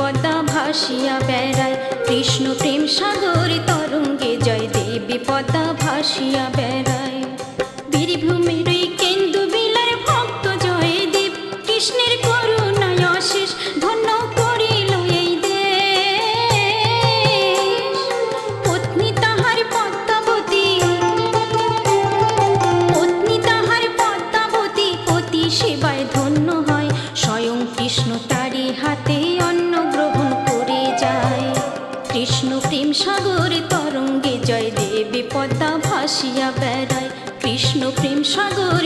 পদা ভাসিয়া বেড়ায়। কৃষ্ণ প্রেম সাগর তরঙ্গে জয় দেবী পদা ভাসিয়া বেড়ায়। বীরভূমের সাগর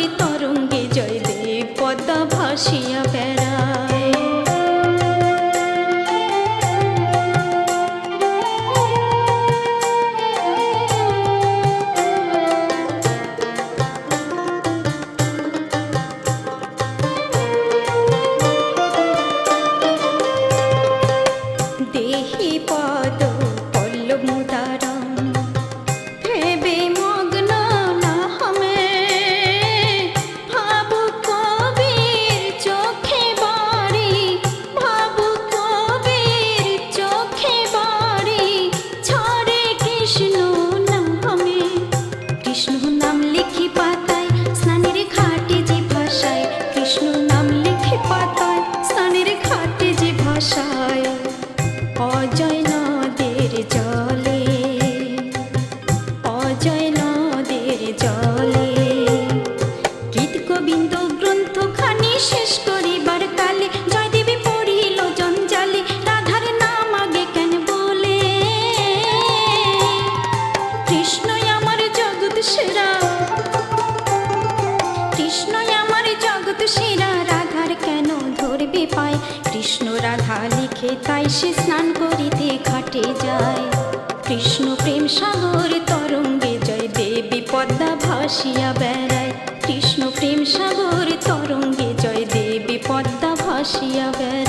রাধা লিখে তাই সে স্নান করিতে ঘাটে যায়। কৃষ্ণ প্রেম সাগর তরঙ্গে জয়, দেবী পদ্মা ভাসিয়া বেড়ায়। কৃষ্ণ প্রেম সাগর তরঙ্গে জয়, দেবী পদ্মা ভাসিয়া বেড়ায়।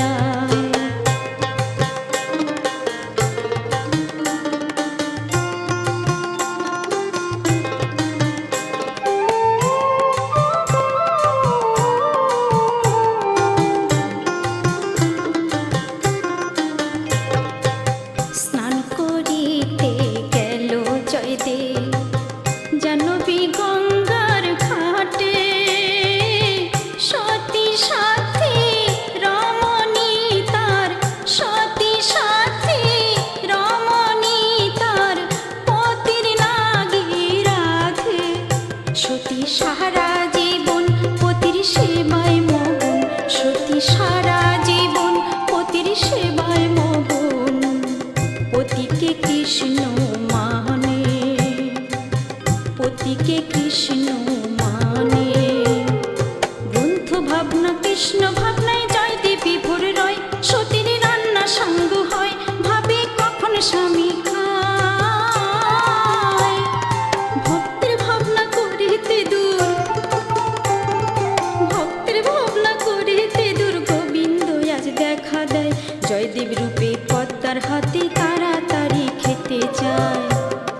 দেখা দেয় জয়দেব রূপে পদ্মার হাতে তাড়াতাড়ি খেতে যায়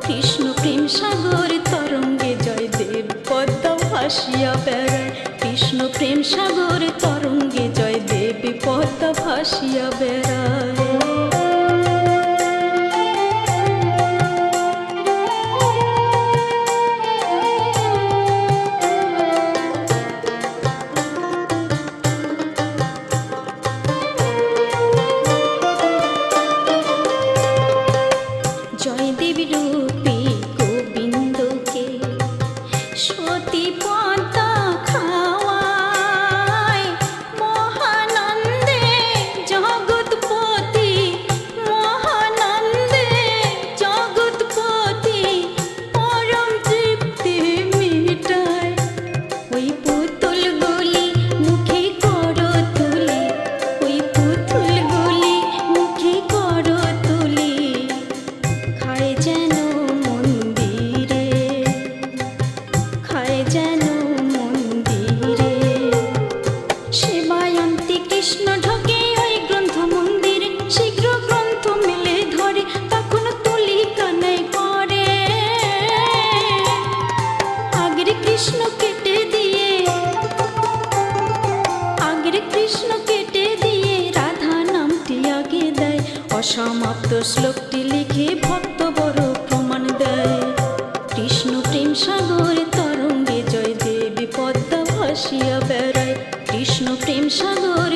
কৃষ্ণ প্রেম সাগর তরঙ্গে জয়দেব পদ্মা ভাসিয়া বেড়ায়। কৃষ্ণ প্রেম সাগর তরঙ্গে জয়দেব পদ্মা ভাসিয়া বেড়ায়। সত্যি পদ্মা খাও শ্লোকটি লিখে ভক্ত বড় প্রমাণ দেয়। কৃষ্ণ প্রেম সাগর তরঙ্গে জয়দেবী পদ্মা ভাসিয়া বেড়ায়। কৃষ্ণ প্রেম সাগর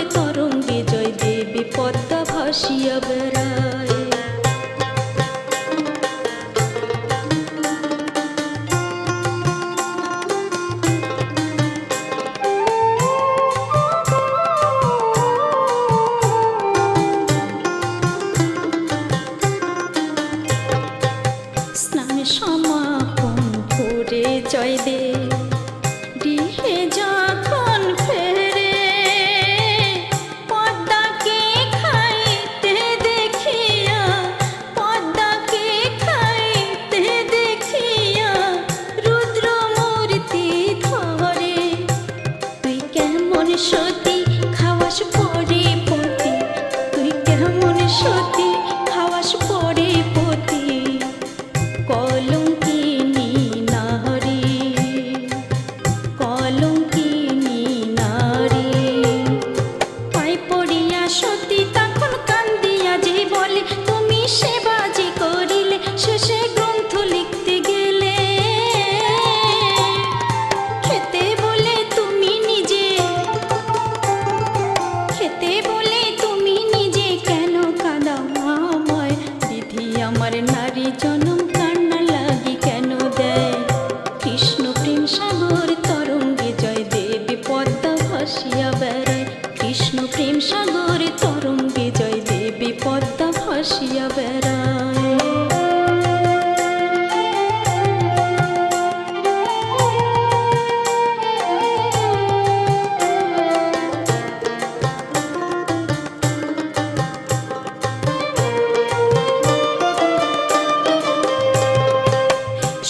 ভাসিয়া বেড়ায়।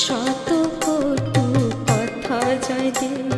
শত কত কথা যায় দিয়ে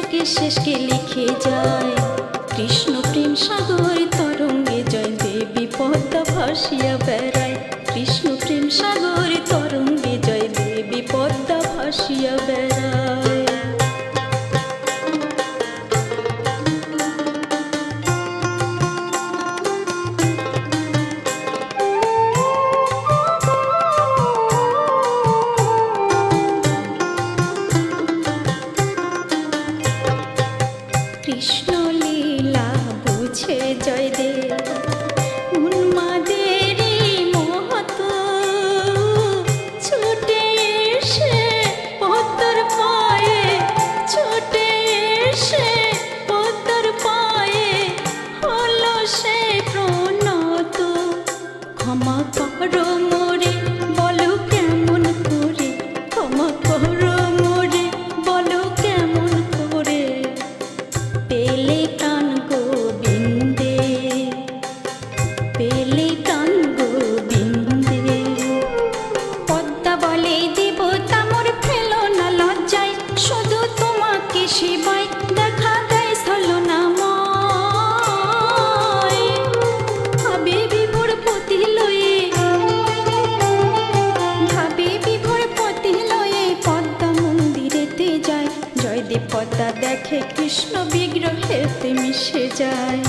শ্লোকে শেষকে লিখে যায়। কৃষ্ণ প্রেম সাগর তরঙ্গে জয়দেবী পদ্মা ভাসিয়া বেড়ায়। কৃষ্ণ প্রেম সাগর কৃষ্ণ বিগ্রহেতে মিশে যায়।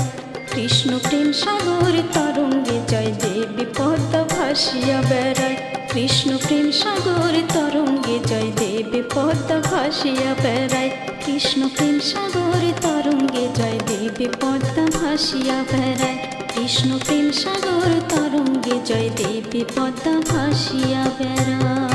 কৃষ্ণ প্রেম সাগর তরঙ্গে জয়, দেবী পদ্মা ভাসিয়া বেড়ায়। কৃষ্ণ প্রেম সাগর তরঙ্গে জয়, দেবী পদ্মা ভাসিয়া বেড়ায়। কৃষ্ণ প্রেম সাগর তরঙ্গে জয়, দেবী পদ্মা ভাসিয়া বেড়ায়। কৃষ্ণ প্রেম সাগর তরঙ্গে জয়, দেবী পদ্মা ভাসিয়া বেড়ায়।